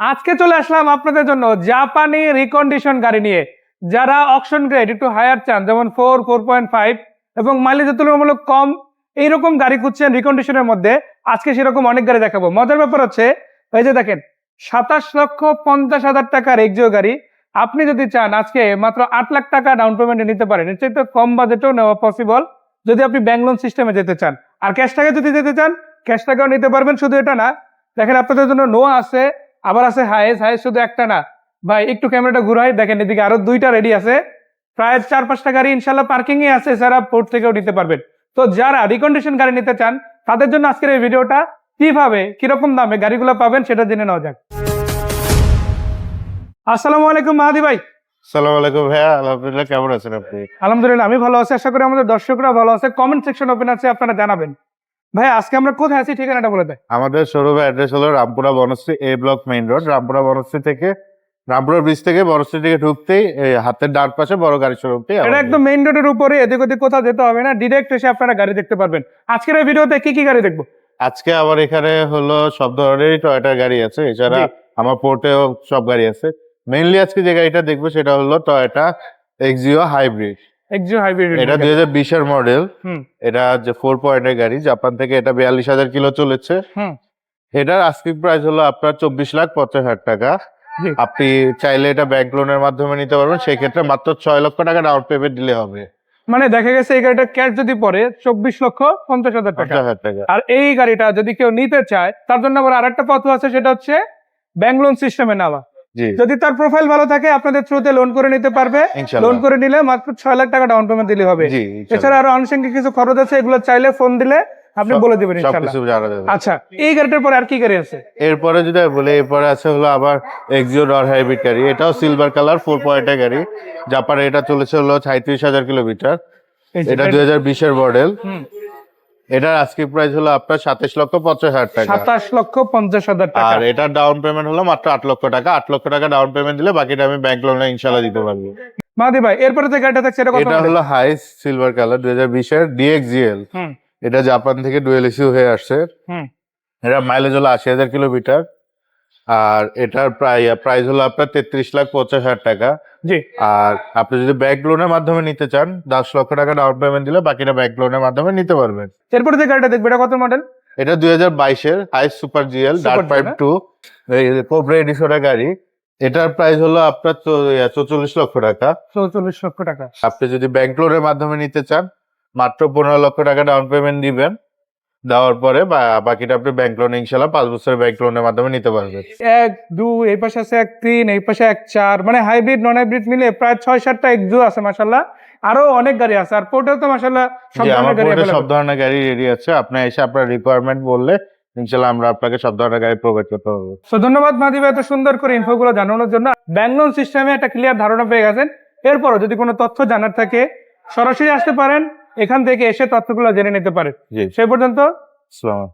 আজকে চলে আসলাম আপনাদের জন্য জাপানি রিকন্ডিশন গাড়ি নিয়ে। যারা অকশন গ্রেড একটু হায়ার চান, যেমন ফোর ফোর পয়েন্ট ফাইভ এবং মাইলেজের তুলনামূলক কম, এইরকম গাড়ি খুঁজছেন রিকন্ডিশনের মধ্যে। আজকে সেরকম অনেক গাড়ি দেখাবো। মজার ব্যাপার হচ্ছে, এই যে দেখেন, সাতাশ লক্ষ পঞ্চাশ হাজার টাকার এক্সিও গাড়ি। আপনি যদি চান, আজকে মাত্র আট লাখ টাকা ডাউন পেমেন্টে নিতে পারেন। এর চাইতে কম বাজেটেও নেওয়া পসিবল যদি আপনি ব্যাংক লোন সিস্টেমে যেতে চান। আর ক্যাশ টাকা যদি যেতে চান ক্যাশ টাকাও নিতে পারবেন। শুধু এটা না, দেখেন আপনাদের জন্য নো আছে। আবার আছে হাইস হাইস শুধু একটা না। ভাই একটু ক্যামেরাটা ঘুরাই দেখেন এদিকে আরও দুইটা রেডি আছে। প্রায় চার পাঁচটা গাড়ি ইনশাল্লাহ পার্কিং এ আছে এছাড়া পোর্ট থেকেও নিতে পারবেন। তো যারা রিকন্ডিশন গাড়ি নিতে চান তাদের জন্য আজকের এই ভিডিওটা কীভাবে কীরকম দামে গাড়িগুলো পাবেন সেটা জেনে নেওয়া যাক। আসসালামু আলাইকুম মাহাদি ভাই। সালাম আলাইকুম ভাইয়া আলহামদুলিল্লাহ কেমন আছেন আপনি? আলহামদুলিল্লাহ আমি ভালো আছি আশা করি আমাদের দর্শকরা ভালো আছে। কমেন্ট সেকশন ওপেন আছে আপনারা জানাবেন। ভাই আজকে আমরা কোথায় আছি? ঠিকানাটা বলে দেয়। আমাদের শোরুমের অ্যাড্রেস হলো Rampura Banasree A block main road Rampura Banasree থেকে রামপুরা ব্রিজ থেকে বনশ্রী থেকে ঢুকতেই এই হাতের ডান পাশে বড় গাড়ি শোরুমটি এটা একদম মেইন রোডের উপরে এদিক ওদিক কোথাও যেতে হবে না। ডিরেক্ট এসে আপনারা গাড়ি দেখতে পারবেন। আজকের এই ভিডিওতে কি কি গাড়ি দেখব? আজকে আমার এখানে হলো সব ধরনেরই টয়টার গাড়ি আছে। এছাড়া আমার পোর্টেও সব গাড়ি আছে। মেইনলি আজকে যে গাড়িটা দেখব সেটা হলো Toyota Axio hybrid Axio hybrid এটা দুই হাজার বিশের মডেল এটা যে ফোর পয়েন্টের গাড়ি। জাপান থেকে এটা বিয়াল্লিশ হাজার কিলো চলেছে। হুম। এটার আস্কিং প্রাইস হলো আপনার চব্বিশ লাখ পঞ্চাশ হাজার টাকা। আপনি চাইলে এটা ব্যাংক লোনের মাধ্যমে নিতে পারবেন। সেই ক্ষেত্রে মাত্র ছয় লক্ষ টাকা ডাউন পেমেন্ট দিলে হবে। মানে দেখা গেছে এই গাড়িটা ক্যাশ যদি পড়ে চব্বিশ লক্ষ পঞ্চাশ হাজার টাকা। আর এই গাড়িটা যদি কেউ নিতে চায় তার জন্য আবার আরেকটা পথ আছে সেটা হচ্ছে ব্যাংক লোন সিস্টেমে নেওয়া। যদি তার প্রোফাইল ভালো থাকে আপনাদের থ্রুতে লোন করে নিতে পারবে। লোন করে নিলে মাত্র ছয় লাখ টাকা ডাউন পেমেন্ট দিলে হবে। এছাড়া আরও আনুষঙ্গিক কিছু খরচ আছে এগুলো চাইলে ফোন দিলে আপনি বলে দিবেন আচ্ছা এই গাড়িটার পরে আর কি গাড়ি আছে? এরপরে যদি বলি এরপরে আছে হলো আবার এক্সিও ডর হাইব্রিড গাড়ি। এটাও সিলভার কালার ফোর পয়েন্টের গাড়ি। জাপানে এটা চলেছে হলো ছাইত্রিশ হাজার কিলোমিটার এটা দুই হাজার বিশের মডেল এটার আজকে প্রাইস হলো আপনার সাতাশ লক্ষ পঞ্চাশ হাজার টাকা। সাতাশ লক্ষ পঞ্চাশ হাজার টাকা। আর এটার ডাউন পেমেন্ট হলো মাত্র আট লক্ষ টাকা। আট লক্ষ টাকা ডাউন পেমেন্ট দিলে বাকিটা আমি ব্যাংক লোনে ইনশাল্লাহ দিতে পারব। মাদি ভাই এরপরে যে গাড়িটা এটা এটা হলো হাইস সিলভার কালার দুই হাজার বিশের ডিএক্সজিএল এটা জাপান থেকে ডুয়েল ইস্যু হয়ে আসছে। এটা মাইলেজ হলো আশি হাজার কিলোমিটার। আর এটার প্রায় প্রাইস হলো আপনার তেত্রিশ লাখ পঞ্চাশ হাজার টাকা। জি। আর আপনি যদি ব্যাংক লোনের মাধ্যমে নিতে চান দশ লক্ষ টাকা ডাউন পেমেন্ট দিলে বাকিটা ব্যাংক লোনের মাধ্যমে নিতে পারবেন। এরপরে যে গাড়িটা দেখবে এটা কত মডেল এটা দুই হাজার বাইশের Hiace super GL five two cobra এডিশনের গাড়ি এটার প্রাইস হলো আপনার চৌচল্লিশ লক্ষ টাকা। চৌচল্লিশ লক্ষ টাকা। আপনি যদি ব্যাংক লোনের মাধ্যমে নিতে চান মাত্র পনেরো লক্ষ টাকা ডাউন পেমেন্ট দিবেন। দেওয়ার পরে বাকিটা আপনি ব্যাংক লোন ইনশাল্লাহ পাঁচ বছরের ব্যাংক লোনের মাধ্যমে নিতে পারবেন। এক দুই এই পাশে আছে এক তিন এই পাশে এক চার মানে হাইব্রিড নন হাইব্রিড মিলে প্রায় ছয় সাতটা এক্সু আছে মাসাল্লাহ আরও অনেক গাড়ি আছে আর পোর্টেও তো মাসাল্লাহ সব ধরনের গাড়ি সব ধরনের গাড়ি রেডি আছে। আপনি এসে আপনার রিকোয়ারমেন্ট বললে ইনশাল্লাহ আমরা আপনাকে সব ধরনের গাড়ি প্রোভাইড করতে পারব। তো ধন্যবাদ মাদি ভাই এত সুন্দর করে ইনফোগুলো জানানোর জন্য। ব্যাংক লোন সিস্টেমে একটা ক্লিয়ার ধারণা পেয়ে গেছেন। এরপরও যদি কোনো তথ্য জানার থাকে সরাসরি আসতে পারেন। এখান থেকে এসে তথ্যগুলো জেনে নিতে পারে সেই পর্যন্ত আসসালামু।